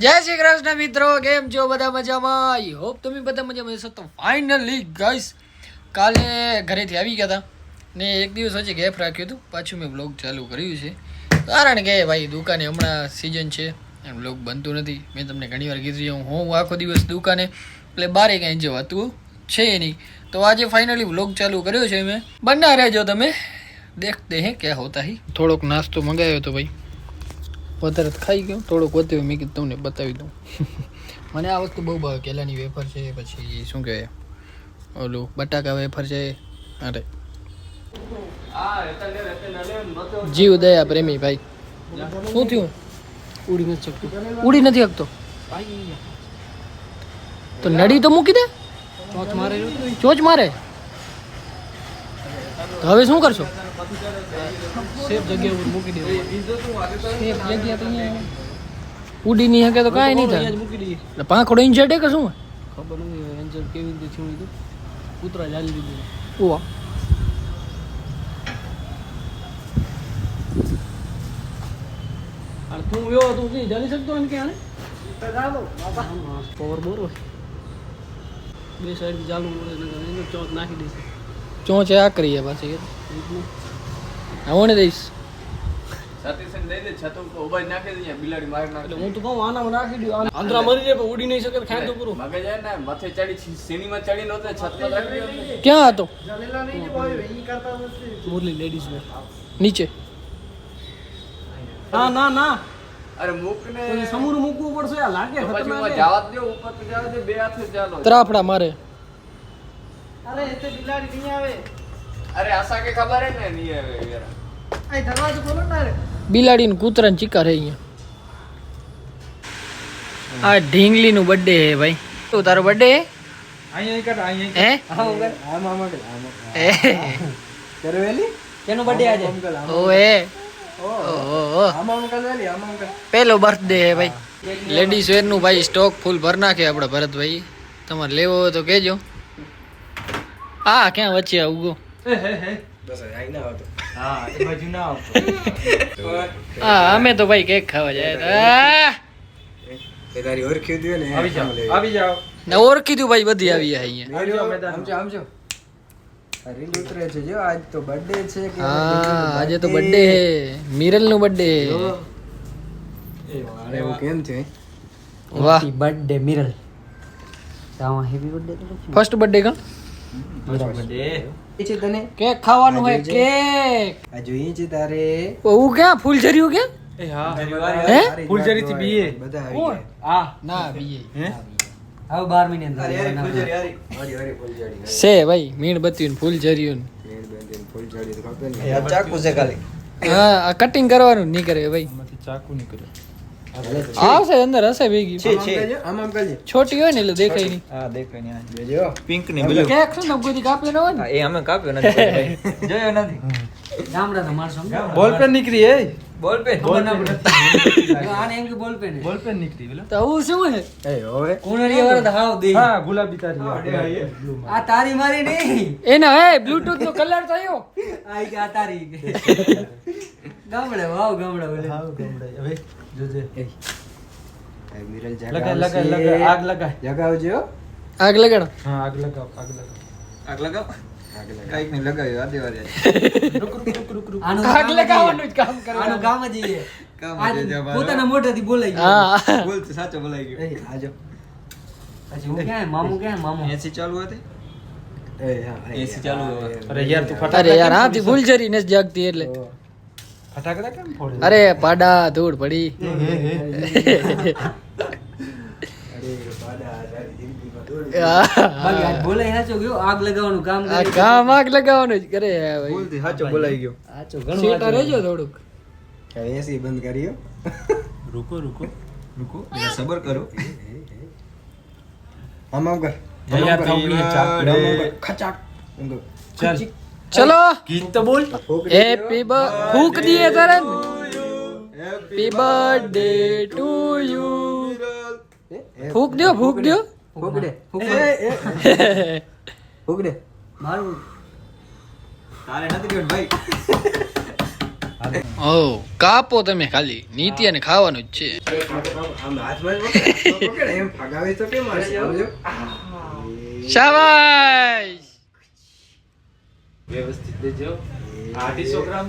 જય શ્રી કૃષ્ણ મિત્રો, કેમ છો? બધા મજામાં? આઈ હોપ તમે બધા મજામાં હશો. તો ફાઇનલી ગાઈસ કાલે ઘરેથી આવી ગયા હતા ને એક દિવસ હજી ગેપ રાખ્યું હતું. પાછું મેં બ્લોગ ચાલુ કર્યું છે. કારણ કે ભાઈ, દુકાને હમણાં સિઝન છે. બ્લોગ બનતું નથી. મેં તમને ઘણી વાર કીધું હું હું આખો દિવસ દુકાને, એટલે બારે કાંઈ જવાતું છે નહીં. તો આજે ફાઇનલી બ્લોગ ચાલુ કર્યો છે મેં. બના રહેજો તમે. દેખતે હે, ક્યાં હોતા હી. થોડોક નાસ્તો મંગાવ્યો હતો ભાઈ. વધારે ખાઈ ગયો. થોડોક વધ્યો મેં કીધું તમને બતાવી દઉં. મને આ વસ્તુ બહુ ભાવે. કેલાની વેફર છે પછી શું કહેવાય? ઓલું બટાકા વેફર છે. અરે. જીવ દયા પ્રેમી ભાઈ. શું થયું? ઉડી નથી શકતો. ઉડી નથી શકતો? તો નડી તો મૂકી દે. ચોચ મારે. ચોચ મારે. તો હવે શું કરશો? સેફ જગ્યા ઉપર મૂકી દે સેફ જગ્યા તો અહીંયા ઉડી નહીં હકે તો કાંઈ નહીં થાય. એટલે પાંખડો ઇન્જર્ડ કે શું? ખબર નહીં એન્જર કેવી રીતે થયું હતું કૂતરા જાળી દીધું. ઓવા અને તું એવો તું કઈ જાલી શકતો એમ કે આને પાવર બોરો બે સાઈડ ચાલુ ચોંચ નાખી દઈશ ચોંચે આ કરીએ પાછી. એટલે દઈશ હું તો કહું આનામાં નાખી દઉં. આને મરી જાય પણ ઉડી નહીં શકે તો ખાય તો પૂરું. ક્યાં હતો? મુરલી લેડીઝ વેર નીચે. ના ના ના. અરે મૂક ને સમૂર મૂકવું પડશે આ લાગે ખતરનાક જવા જ ઉપર તો જવા દે બે હાથે ચાલો. ત્રાફડા મારે. અરે એ તો બિલાડી નહીં આવે. અરે આશા કે ખબર હે ને નહીં આવે યાર બિલાડી ને કૂતરા ને ચીકા રહે અહીંયા. આ ઢીંગલી નું બર્થડે હે ભાઈ. શું તારો બર્થડે હે? હે? હે કેનો બર્થડે આજે? ઓએ પહેલો બર્થડે હે ભાઈ. લેડીઝ વેરનું ભાઈ સ્ટોક ફૂલ ભર નાખે આપણે ભરતભાઈ. તમારે લેવો હોય તો કહેજો. હા ક્યાં વચ્ચે આ ના હા અમે તો ભાઈ કેક ખાવા જાય આ! આવી જાઓ ને ઓળખી દઉં ભાઈ બધી આવી છે અહીંયા હા આજે તો બર્થડે હે મિરલનું બર્થડે વાહ બર્થડે મિરલ. તાવા હેપી બર્થડે ફર્સ્ટ બર્થડે કા? કેક ખાવાનું હોય કેક. કે? હે. ફૂલઝરી થી બીએ. આ ના બીએ. હવે બાર મહિને અંદર છે ભાઈ મીણબત્તી ને ફૂલ જર્યું હા આ કટિંગ કરવાનું નહીં કરે ભાઈ. ચાકુ નીકળ્યો આવશે અંદર હશે ભેગી. છોટી હોય ને એટલે દેખાય નહીં. હા દેખાય નહીં જોજો. પિંકની બ્લુ કેક છે ને ગોદી કાપ્યો ન હોય ને? એ અમે કાપ્યો નથી ભાઈ. જોયો નથી. ગામડા તો મારશો બોલ પેન નીકળી એ. બોલ પેન આને એમ કે બોલ પે બોલ પેન નીકળી બોલો તો હું શું હે કોનરિયા વાળા તો હાવ દે હા ગુલાબી તારી આ તારી મારી નહીં. એના હે બ્લૂટૂથ નો કલર થયો. આ કે આ તારી. ગામડે વાવ ગામડે બોલે હવે જોજે. લગાય લગાય લગાય આગ લગાય. જગાવજો આગ લગાડો. હા આગ લગાવ આગ લગાવ. આગ લગાવ? કંઈક નહીં લગાવ્યું આદે વારે આનું આગ કામ જ લગાવવાનું જ કામ ઈ. આનું કામ જ ઈ. કામ જ એ પોતાના મોઢેથી બોલાઈ ગયો. બોલ તો સાચો બોલાઈ ગયો. આજો પછી હું ક્યાં મામું ક્યાં મામું? એસી ચાલુ હતી? એસી ચાલુ અરે યાર તું અરે યાર હાથી ભૂલ જરી ને જાગતી એટલે. ફટાકડા કેમ ફોડે અરે પાડા ધૂળ પડી. રૂકો રૂકો. રૂકો સબર કરો. આમ આમ કર. ખચાક. ચાલ. ચલો. ગીત તો બોલ. હેપી ફૂક દીએ તારે હેપી બર્થડે ટુ યુ ફૂક દો ફૂક દો ફૂક દે મારું. તારે નથી રહ્યો ભાઈ. ઓ કાપો તમે ખાલી. નીતિ અને ખાવાનું જ છે. આમ હાથમાં જ પકડ, હાથમાં પકડ, એમ ફગાવી તો કેમ હશે? આવજો. શાબાશ વ્યવસ્થિત દેજો અઢીસો ગ્રામ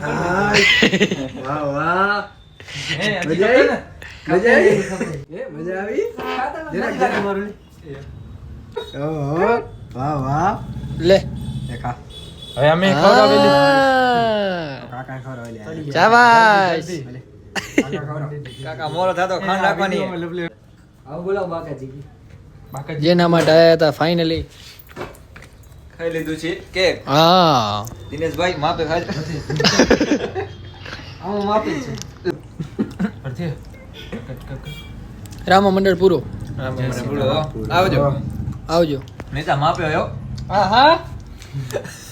વાહ, વાહ. મજા આવી? મજા આવી? એ, મજા આવી? જરાક, જરાક. ઓહો. વાહ, વાહ. લે. દેખા હવે અમે. કાકા ખવડાવી શાબાશ. કાકા મોરો થતો ખાંડ રાખવાની આવું બોલાવો બાકાજી. જેના માટે આયા હતા ફાઇનલી ખાઈ લીધું છે. કેક હા. દિનેશભાઈ માપે ખાઈ હું માપી છે. રામા મંડળ પૂરો. બોલો આવજો. આવજો. નેતા માપે આવ્યો હા. હા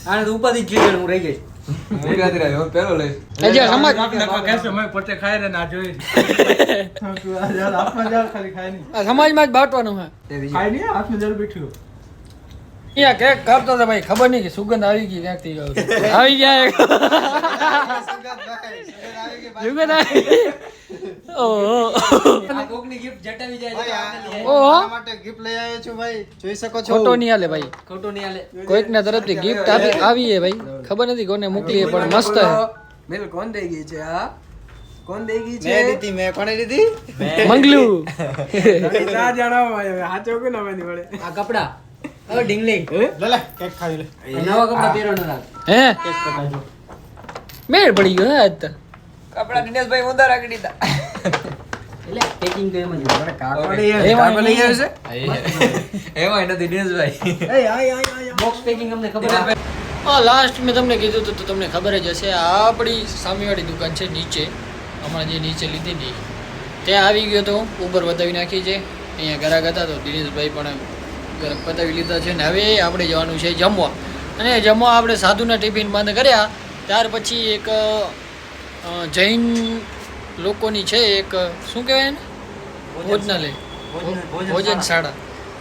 આને તો ઉપાધિ જ હું રહી ગઈ. હું ક્યાંથી રહ્યો પેલો લઈશ. હજી આ સમાજ આ સમાજમાં જ બાટવાનું હે. અહીંયા કેક કાપતો હતો ભાઈ ખબર નહીં કે સુગંધ આવી ગઈ ક્યાંકથી આવી ગયા સુગંધ આવી ગઈ. ઓહો. આ કોકની gift જટાવી જાય તો આપણે લઈ આવીએ. ઓહો. માટે gift લઈ આવ્યો છું ભાઈ. જોઈ શકો છો. ખોટો નહીં હાલે ભાઈ. ખોટું નહીં હાલે. કોઈકના તરફથી ગિફ્ટ આપી આવી ભાઈ. ખબર નથી કોને મોકલી પણ મસ્ત હે મિલ કોણ દઈ ગઈ છે આ કોણ દઈ છે? મેં દીધી મેં કોને દીધી? મંગલુ. કપડા. હવે ઢીંગલી. લે લે કેક ખાઈ લે. નવા કપડા પહેરો ન રાખ હે? મેળ પડી ગયો આજ તો. કપડા દિનેશભાઈ ઊંધા રાખી દીધા. એટલે પેકિંગ તો એમ જ હોય. કાકો Okay. લઈ આવ્યો કાકો લઈ આવ્યો છે? એમાં નથી દિનેશભાઈ. એ આય આય આય બોક્સ પેકિંગ અમને ખબર આપે હા લાસ્ટ મેં તમને કીધું હતું તો તમને ખબર જ હશે આપણી સામેવાળી દુકાન છે નીચે. હમણાં જે નીચે લીધી ને ત્યાં આવી ગયો તો ઉપર વધાવી નાખી છે. અહીંયા ઘરાક હતા તો દિનેશભાઈ પણ બતાવી લીધા છે ને હવે આપણે જવાનું છે જમવા. અને જમવા આપણે સાધુના ટિફિન બંધ કર્યા. ત્યાર પછી એક જૈન લોકોની છે એક શું કહેવાય ને ભોજનાલય. ભોજન શાળા.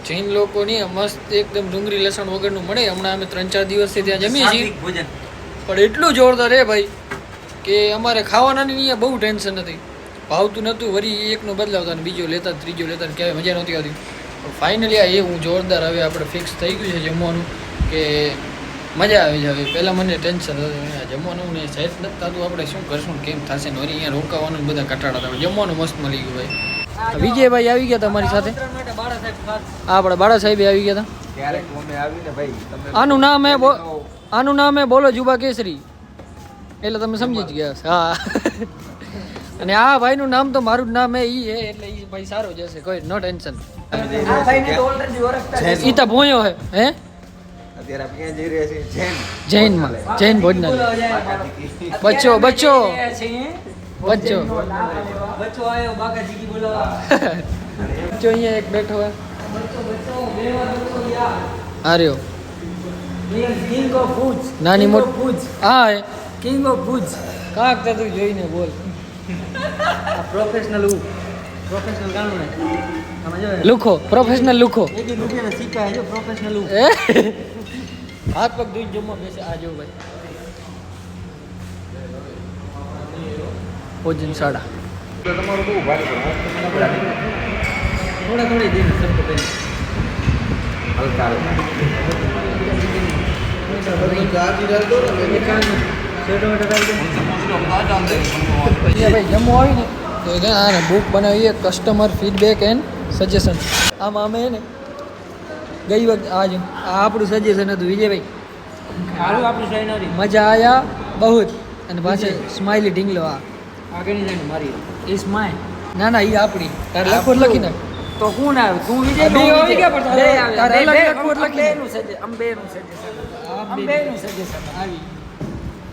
જૈન લોકોની મસ્ત એકદમ ડુંગળી લસણ વગરનું મળે. હમણાં અમે ત્રણ ચાર દિવસથી ત્યાં જમીએ છીએ. પણ એટલું જોરદાર હે ભાઈ કે અમારે ખાવાનાની અહીંયા બહુ ટેન્શન નથી. ભાવતું નહોતું. વળી એકનો બદલાવતા ને બીજો લેતા ત્રીજો લેતા ને ક્યાંય મજા નહોતી આવતી. પણ ફાઇનલી આ એવું જોરદાર હવે આપણે ફિક્સ થઈ ગયું છે જમવાનું કે મજા આવી જાય. પહેલાં મને ટેન્શન હતું. જમવાનું ને સહેજ નથી થતું આપણે શું કરશું કેમ થશે નોરી અહીંયા રોકાવાનું બધા કટાડા હતા. જમવાનું મસ્ત મળી ગયું ભાઈ. વિજયભાઈ આવી ગયા તમારી સાથે? આપણે બાળા સાહેબ આપણા બાળા સાહેબ આવી ગયા હતા? આનું નામ એ આનું નામ એ બોલો જુબા કેસરી. એટલે તમે સમજી જ ગયા હા. અને આ ભાઈનું નામ તો મારું નામ હે ઈ હે એટલે ઈ ભાઈ સારો જશે કોઈ નો ટેન્શન આ ભાઈને તો ઓલરેડી ઈ તો ભોયો હે હે? અત્યારે આપણે ક્યાં જઈ રહ્યા છીએ? જૈન. જૈન ભોજનાલય. બચ્ચો બચ્ચો. એ છે, બચ્ચો. બચ્ચો આવ્યો બાકાજી કી બોલાવા બચ્ચો અહીંયા એક બેઠો હે. બચ્ચો બચ્ચો બે વાર બચ્ચો યા આ કિંગ ઓફ ભુજ નાની મોટી ભુજ હા કિંગ ઓફ ભુજ કાંક તો તું જોઈને બોલ. પ્રોફેશનલ હું. પ્રોફેશનલ ગાણું ને. લુખો પ્રોફેશનલ લુખો. એક રૂપિયાના સિક્કા હે જો પ્રોફેશનલ હું. હાથ પગ ધોઈ જમવા બેસે. આ જો ભાઈ. ભોજન શાળા. થોડા થોડી દિન સબકો હલકા અહીંયા ભાઈ જમવું આવી ને તો આને બુક બનાવીએ કસ્ટમર ફીડબેક એન્ડ સજેશન આમાં અમે ને ગઈ વખત આજ આ આપણું સજેશન હતું વિજયભાઈ. મજા આયા બહુ જ અને પાછળ સ્માઇલી ઢીંગલો આ. આગળની સાઈડ મારી. એ સ્માઇલ ના ના એ આપણી. તારે લખો લખી નાખ. તો હું ના તું વિજય બે આવી ગયા પણ તારે- એટલે લખી બેનું સજેશન આમ બેનું સજેશન આમ બે. બેનું સજેશન આવી.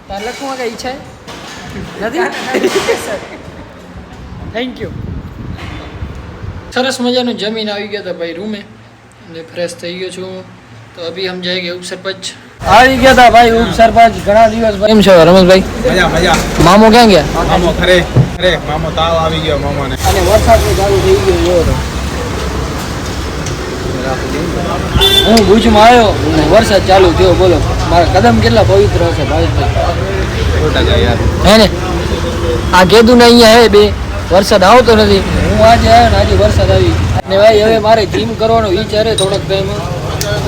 તારે લખવા કઈ ઈચ્છા નથી? થેન્ક યુ સરસ મજાનું જમીન આવી ગયા હતા ભાઈ રૂમે. અને ફ્રેશ થઈ ગયો છું. તો અભી હમ કે ઉપ સરપંચ આવી ગયા હતા ભાઈ ઉપ સરપંચ ઘણા દિવસ કેમ છો રમેશભાઈ મજા મજા. મામો ક્યાં ગયા? મામો ખરે ખરે મામો તાવ આવી ગયો મામાને. અને વરસાદ ચાલુ થઈ ગયો એવો હું ભુજમાં આવ્યો અને વરસાદ ચાલુ થયો બોલો. મારા કદમ કેટલા પવિત્ર હશે ભાઈ ખોટા જાય યાર હે ને? આ કેદું ને અહીંયા હે બે વરસાદ આવતો નથી. હું આજે આવ્યો ને આજે વરસાદ આવી. અને ભાઈ હવે મારે જીમ કરવાનો વિચાર થોડોક ટાઈમ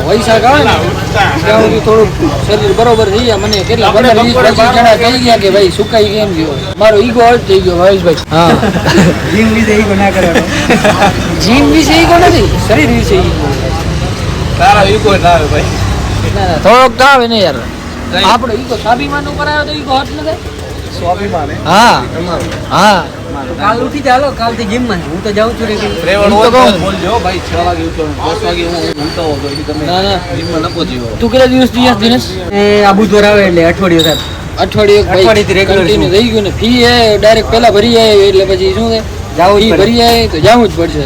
વૈશાખ આવે ને ત્યાં સુધી થોડુંક શરીર બરોબર થઈ ગયા મને કેટલા પંદર વીસ પચીસ જણા કહી ગયા કે ભાઈ સુકાઈ કેમ ગયો? મારો ઈગો હર્ટ થઈ ગયો ભાવેશભાઈ. હા જીમ વિશે ઈગો ના કરે. જીમ વિશે નથી શરીર વિશે તારા ઈગો ના આવે ભાઈ. ના ના થોડોક તો આવે ને યાર. આપણો ઈગો સ્વાભિમાન ઉપર આવ્યો તો ઈગો હર્ટ ન થાય સ્વાભિમાન હા. હા. કાલ ઉઠી ચાલો કાલથી જીમમાં હું તો જાઉં છું રે રેવણ હું તો હોય તો કહું. બોલજો ભાઈ 6 વાગે ઉઠો 10 વાગે હું ઊંઘતો હોઉં તો તમે ના ના. જીમમાં નકો જીવો. તું કેટલા દિવસ દિયસ દિનેશ? એ આ બુધવાર એટલે અઠવાડિયું સાહેબ. અઠવાડિયે અઠવાડિયેથી થઈ ગયું ને ફી એ ડાયરેક્ટ પહેલા ભરી જાય એટલે પછી શું છે? જાવું ફી ભરી જાય તો જવું જ પડશે.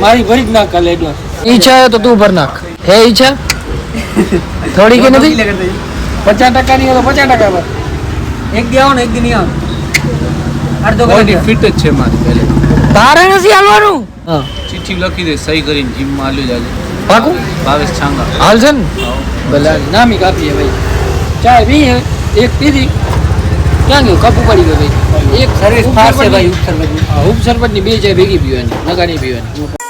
મારી ભરી જ નાખ કાલે એડવાન્સ ઈચ્છા તો તું ભર નાખ. હે ઈચ્છા? થોડી કે નથી? પચાસ ટકાની હોય તો પચાસ ટકા પર એક દી આવો ને એક દી નહીં આવો. અડધો કલાક ફિટ જ છે મારી પહેલે. તારે નથી હાલવાનું? હા. ચિઠ્ઠી લખી દે સહી કરીને જાજે. પાકું? ભાવેશ છાંગા. હાલ છે ને? ભલે. નામી કાપીએ ભાઈ. ચાય હે એક પીધી. ક્યાં ગયું? કપ પડી ગયો ભાઈ. એક સર્વિસ ઉપ છે ભાઈ ઉપસર બાજુ હા, બે ચાય ભેગી પીવાની નગાની પીવાની.